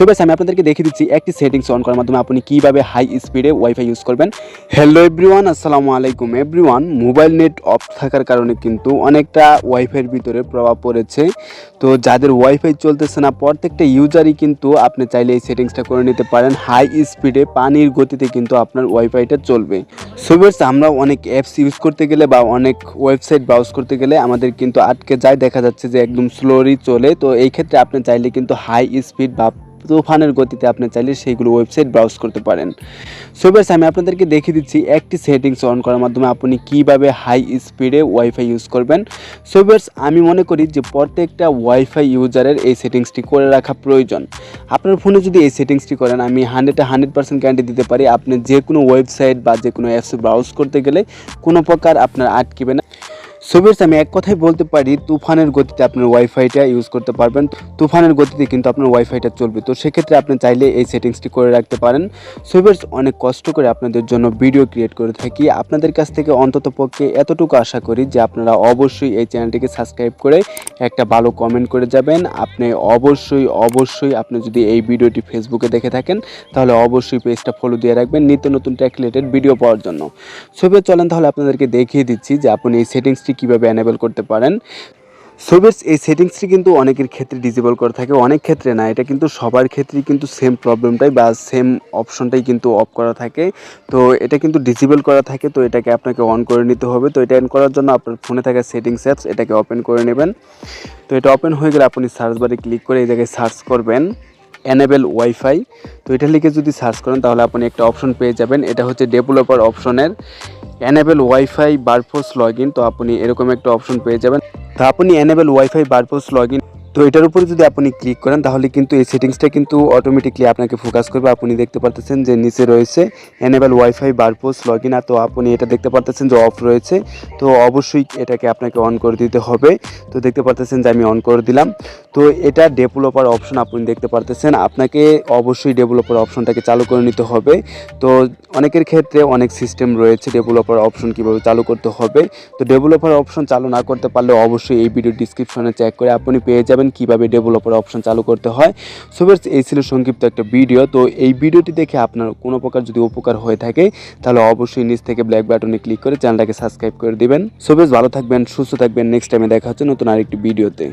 So বেশ আমি আপনাদেরকে দেখিয়ে দিচ্ছি একটি সেটিংস অন করার মাধ্যমে আপনি কীভাবে হাই স্পিডে ওয়াইফাই ইউজ করবেন। হ্যালো এভরিওয়ান আসসালামু আলাইকুম এভরিওয়ান মোবাইল নেট অফ থাকার কারণে কিন্তু অনেকটা ওয়াইফাইয়ের ভিতরে প্রভাব পড়েছে। তো যাদের ওয়াইফাই চলতেছে না, প্রত্যেকটা ইউজারই কিন্তু আপনি চাইলে এই সেটিংসটা করে নিতে পারেন। হাই স্পিডে পানির গতিতে কিন্তু আপনার ওয়াইফাইটা চলবে। সো বেশ আমরা অনেক অ্যাপস ইউজ করতে গেলে বা অনেক ওয়েবসাইট ব্রাউজ করতে গেলে আমাদের কিন্তু আটকে যায়। দেখা যাচ্ছে যে একদম স্লোলি চলে। তো এই ক্ষেত্রে আপনি চাইলে কিন্তু হাই স্পিড বা তুফানের গতিতে আপনি চাইলে সেইগুলো ওয়েবসাইট ব্রাউজ করতে পারেন। সো বেশ আমি আপনাদেরকে দেখিয়ে দিচ্ছি একটি সেটিংস অন করার মাধ্যমে আপনি কীভাবে হাই স্পিডে ওয়াইফাই ইউজ করবেন। সো বেশ আমি মনে করি যে প্রত্যেকটা ওয়াইফাই ইউজারের এই সেটিংসটি করে রাখা প্রয়োজন। আপনার ফোনে যদি এই সেটিংসটি করেন, আমি হান্ড্রেডে হান্ড্রেড পার্সেন্ট গ্যারান্টি দিতে পারি, আপনি যে কোনো ওয়েবসাইট বা যে কোনো অ্যাপস ব্রাউজ করতে গেলে কোনো প্রকার আপনার আটকিবে না। সোভিয়ার্স আমি এক কথাই বলতে পারি, তুফানের গতিতে আপনার ওয়াইফাইটা ইউজ করতে পারবেন। তুফানের গতিতে কিন্তু আপনার ওয়াইফাইটা চলবে। তো সেক্ষেত্রে আপনি চাইলে এই সেটিংসটি করে রাখতে পারেন। সোভিয়ার্স অনেক কষ্ট করে আপনাদের জন্য ভিডিও ক্রিয়েট করে থাকি। আপনাদের কাছ থেকে অন্তত পক্ষে এতটুকু আশা করি যে আপনারা অবশ্যই এই চ্যানেলটিকে সাবস্ক্রাইব করে একটা ভালো কমেন্ট করে যাবেন। আপনি অবশ্যই অবশ্যই আপনি যদি এই ভিডিওটি ফেসবুকে দেখে থাকেন, তাহলে অবশ্যই পেজটা ফলো দিয়ে রাখবেন নিত্য নতুন ট্যাক রিলেটেড ভিডিও পাওয়ার জন্য। সোভিয়ার চলেন তাহলে আপনাদেরকে দেখিয়ে দিচ্ছি যে আপনি এই সেটিংসটি কীভাবে অ্যানেবল করতে পারেন। সোভিয়ার্স এই সেটিংসটি কিন্তু অনেকের ক্ষেত্রে ডিসেবল করা থাকে, অনেক ক্ষেত্রে না। এটা কিন্তু সবার ক্ষেত্রেই কিন্তু সেম প্রবলেমটাই বা সেম অপশনটাই কিন্তু অফ করা থাকে। তো এটা কিন্তু ডিসেবল করা থাকে, তো এটাকে আপনাকে অন করে নিতে হবে। তো এটা অন করার জন্য আপনার ফোনে থাকা সেটিংস অ্যাপস এটাকে ওপেন করে নেবেন। তো এটা ওপেন হয়ে গেলে আপনি সার্চ বারে ক্লিক করে এই জায়গায় সার্চ করবেন। এনেবেল ওয়াইফাই তো এটা লিখে যদি সার্চ করেন, তাহলে আপনি একটা অপশন পেয়ে যাবেন। এটা হচ্ছে ডেভেলপার অপশনের এনেবেল ওয়াইফাই বারফোর্স লগ তো আপনি এরকম একটা অপশন পেয়ে যাবেন। তো আপনি এনেবেল ওয়াইফাই বারফোর্স লগ তো এটার উপরে যদি আপনি ক্লিক করেন, তাহলে কিন্তু এই সেটিংসটা কিন্তু অটোমেটিকলি আপনাকে ফোকাস করবে। আপনি দেখতে পারতেছেন যে নিচে রয়েছে এনেবেল ওয়াইফাই বারপোস লগ ইন তো আপনি এটা দেখতে পারতেছেন যে অফ রয়েছে। তো অবশ্যই এটাকে আপনাকে অন করে দিতে হবে। তো দেখতে পারতেছেন যে আমি অন করে দিলাম। তো এটা ডেভেলপার অপশন আপনি দেখতে পারতেছেন। আপনাকে অবশ্যই ডেভেলপার অপশনটাকে চালু করে নিতে হবে। তো অনেকের ক্ষেত্রে অনেক সিস্টেম রয়েছে ডেভেলপার অপশন কীভাবে চালু করতে হবে। তো ডেভেলপার অপশন চালু না করতে পারলে অবশ্যই এই ভিডিও ডিসক্রিপশনে চেক করে আপনি পেয়ে যাবেন। কীভাবে ডেভেলপার অপশন চালু করতে হয়। সো বেশ এই ছিল সংক্ষিপ্ত একটা ভিডিও তো এই ভিডিওটি দেখে আপনার কোনো প্রকার যদি উপকার হয়ে থাকে, তাহলে অবশ্যই নিচ থেকে ব্ল্যাক বাটনে ক্লিক করে চ্যানেলটাকে সাবস্ক্রাইব করে দিবেন। সো বেশ ভালো থাকবেন, সুস্থ থাকবেন। নেক্সট টাইমে দেখা হচ্ছে নতুন আরেকটি ভিডিওতে